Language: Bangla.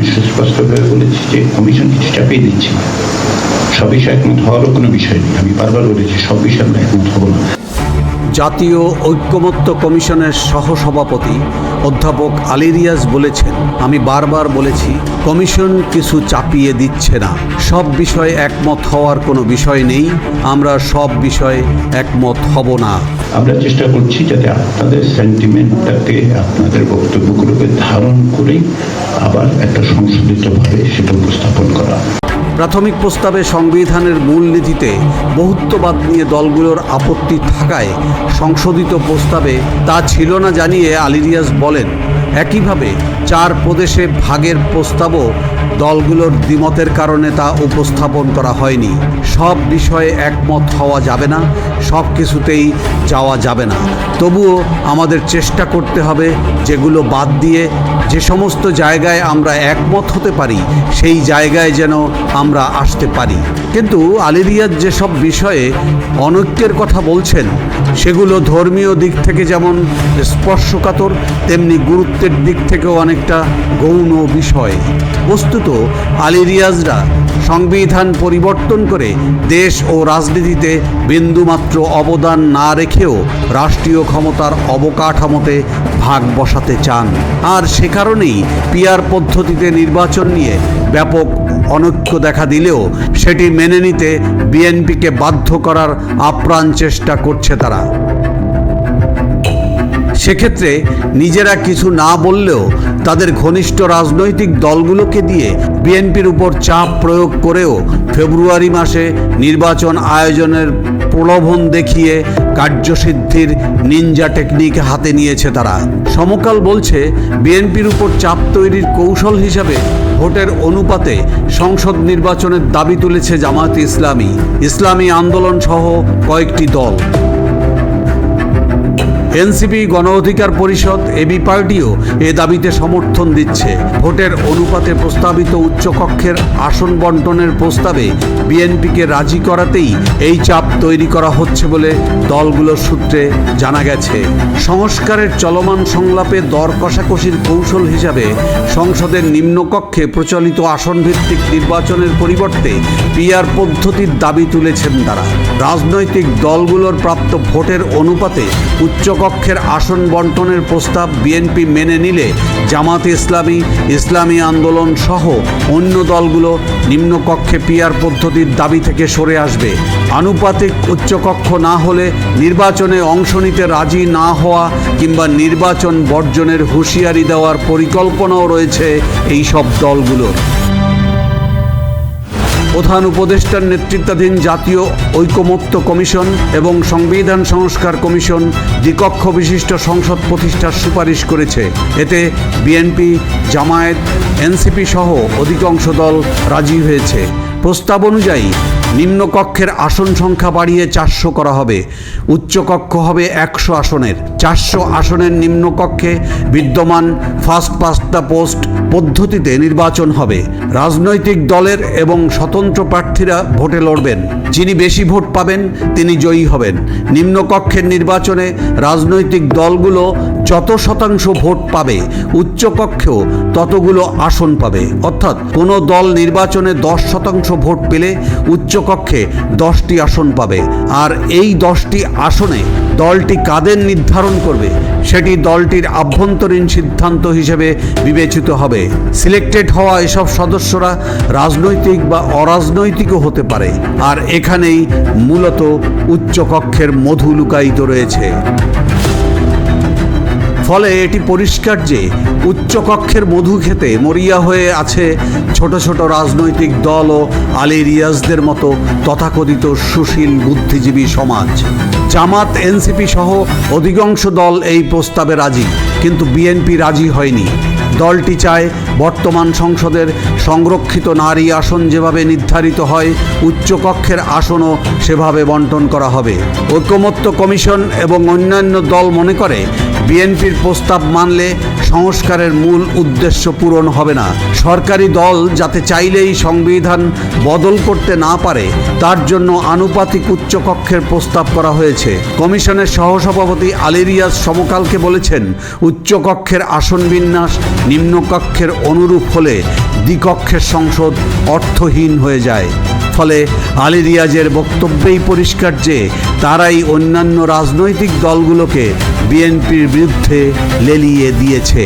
আমি সুস্পষ্টভাবে বলেছি যে কমিশন কিছু চাপিয়ে দিচ্ছে সব বিষয় একমত হওয়ারও কোনো বিষয় নেই। আমি বারবার বলেছি, সব বিষয় আমরা একমত হব না। জাতীয় ঐক্যমত্য কমিশনের সহসভাপতি অধ্যাপক আলী রিয়াজ বলেছেন, আমি বারবার বলেছি, কমিশন কিছু চাপিয়ে দিচ্ছে না। সব বিষয়ে একমত হওয়ার কোনো বিষয় নেই, আমরা সব বিষয়ে একমত হব না। আমরা চেষ্টা করছি যাতে আপনাদের সেন্টিমেন্টটাকে আপনাদের বক্তব্যগুলোকে ধারণ করেই আবার একটা সংশোধিতভাবে সেটা উপস্থাপন করা। প্রাথমিক প্রস্তাবে সংবিধানের মূলনীতিতে বহুত্ববাদ নিয়ে দলগুলোর আপত্তি থাকায় সংশোধিত প্রস্তাবে তা ছিল না জানিয়ে আলিরিয়াস বলেন, একইভাবে চার প্রদেশে ভাগের প্রস্তাবও দলগুলোর দ্বিমতের কারণে তা উপস্থাপন করা হয়নি। সব বিষয়ে একমত হওয়া যাবে না, সব কিছুতেই যাওয়া যাবে না। তবুও আমাদের চেষ্টা করতে হবে যেগুলো বাদ দিয়ে যে সমস্ত জায়গায় আমরা একমত হতে পারি, সেই জায়গায় যেন আমরা আসতে পারি। কিন্তু আলিরিয়াজ যেসব বিষয়ে অনৈক্যের কথা বলছেন, সেগুলো ধর্মীয় দিক থেকে যেমন স্পর্শকাতর, তেমনি গুরুত্বের দিক থেকেও অনেকটা গৌণ বিষয়। বস্তুত আলিরিয়াজরা সংবিধান পরিবর্তন করে দেশ ও রাজনীতিতে বিন্দুমাত্র অবদান না রেখেও রাষ্ট্রীয় ক্ষমতার অবকাঠামোতে ভাগ বসাতে চান। আর সে কারণেই পিয়ার পদ্ধতিতে নির্বাচন নিয়ে ব্যাপক অনৈক্য দেখা দিলেও সেটি মেনে নিতে বিএনপিকে বাধ্য করার আপ্রাণ চেষ্টা করছে তারা। সেক্ষেত্রে নিজেরা কিছু না বললেও তাদের ঘনিষ্ঠ রাজনৈতিক দলগুলোকে দিয়ে বিএনপির উপর চাপ প্রয়োগ করেও ফেব্রুয়ারি মাসে নির্বাচন আয়োজনের প্রলোভন দেখিয়ে কার্যসিদ্ধির নিনজা টেকনিক হাতে নিয়েছে তারা। সমকাল বলছে, বিএনপির উপর চাপ তৈরির কৌশল হিসাবে ভোটের অনুপাতে সংসদ নির্বাচনের দাবি তুলেছে জামায়াত ইসলামী। ইসলামী আন্দোলন সহ কয়েকটি দল। এনসিপি গণ অধিকার পরিষদ, এবি পার্টিও এ দাবিতে সমর্থন দিচ্ছে। ভোটের অনুপাতে প্রস্তাবিত উচ্চকক্ষের আসন বন্টনের প্রস্তাবে বিএনপিকে রাজি করাতেই এই চাপ তৈরি করা হচ্ছে বলে দলগুলোর সূত্রে জানা গেছে। সংস্কারের চলমান সংলাপে দর কষাকষির কৌশল হিসাবে সংসদের নিম্নকক্ষে প্রচলিত আসন ভিত্তিক নির্বাচনের পরিবর্তে পিআর পদ্ধতির দাবি তুলেছেন তারা। রাজনৈতিক দলগুলোর প্রাপ্ত ভোটের অনুপাতে উচ্চকক্ষের আসন বন্টনের প্রস্তাব বিএনপি মেনে নিলে জামাত ইসলামী ইসলামী আন্দোলন সহ অন্য দলগুলো নিম্নকক্ষে পিয়ার পদ্ধতির দাবি থেকে সরে আসবে। আনুপাতিক উচ্চকক্ষ না হলে নির্বাচনে অংশ নিতে রাজি না হওয়া কিংবা নির্বাচন বর্জনের হুঁশিয়ারি দেওয়ার পরিকল্পনাও রয়েছে এই সব দলগুলোর। প্রধান উপদেষ্টার নেতৃত্বাধীন জাতীয় ঐকমত্য কমিশন এবং সংবিধান সংস্কার কমিশন দ্বিকক্ষ বিশিষ্ট সংসদ প্রতিষ্ঠার সুপারিশ করেছে। এতে বিএনপি, জামায়াত, এনসিপি সহ অধিকাংশ দল রাজি হয়েছে। প্রস্তাব অনুযায়ী নিম্নকক্ষের আসন সংখ্যা বাড়িয়ে চারশো করা হবে। উচ্চকক্ষ হবে একশো আসনের। চারশো আসনের নিম্নকক্ষে বিদ্যমান ফার্স্ট পাস্ট দ্য পোস্ট পদ্ধতিতে নির্বাচন হবে। রাজনৈতিক দলের এবং স্বতন্ত্র প্রার্থীরা ভোটে লড়বেন। যিনি বেশি ভোট পাবেন, তিনি জয়ী হবেন। নিম্নকক্ষের নির্বাচনে রাজনৈতিক দলগুলো যত শতাংশ ভোট পাবে, উচ্চকক্ষেও ততগুলো আসন পাবে। অর্থাৎ কোনো দল নির্বাচনে দশ শতাংশ ভোট পেলে উচ্চকক্ষে দশটি আসন পাবে। আর এই দশটি আসনে দলটি কাদের নির্ধারণ করবে, সেটি দলটির আভ্যন্তরীণ সিদ্ধান্ত হিসেবে বিবেচিত হবে। সিলেক্টেড হওয়া এসব সদস্যরা রাজনৈতিক বা অরাজনৈতিকও হতে পারে। আর এখানেই মূলত উচ্চকক্ষের মধু লুকায়িত রয়েছে। ফলে এটি পরিষ্কার যে উচ্চকক্ষের মধু খেতে মরিয়া হয়ে আছে ছোট ছোট রাজনৈতিক দল ও আলী রিয়াজদের মতো তথাকথিত সুশীল বুদ্ধিজীবী সমাজ। জামাত, এনসিপি সহ অধিকাংশ দল এই প্রস্তাবে রাজি, কিন্তু বিএনপি রাজি হয়নি। দলটি চায় বর্তমান সংসদের সংরক্ষিত নারী আসন যেভাবে নির্ধারিত হয়, উচ্চকক্ষের আসনও সেভাবে বন্টন করা হবে। ঐকমত্য কমিশন এবং অন্যান্য দল মনে করে বিএনপির প্রস্তাব মানলে সংস্কারের মূল উদ্দেশ্য পূরণ হবে না। সরকারি দল যাতে চাইলেই সংবিধান বদল করতে না পারে, তার জন্য আনুপাতিক উচ্চকক্ষের প্রস্তাব করা হয়েছে। কমিশনের সহসভাপতি আলিরিয়াজ সমকালকে বলেছেন, উচ্চকক্ষের আসন বিন্যাস নিম্নকক্ষের অনুরূপ হলে দ্বিকক্ষের সংসদ অর্থহীন হয়ে যায়। ফলে আলী রিয়াজের বক্তব্যেই পরিষ্কার যে, তারাই অন্যান্য রাজনৈতিক দলগুলোকে বিএনপির বিরুদ্ধে লেলিয়ে দিয়েছে।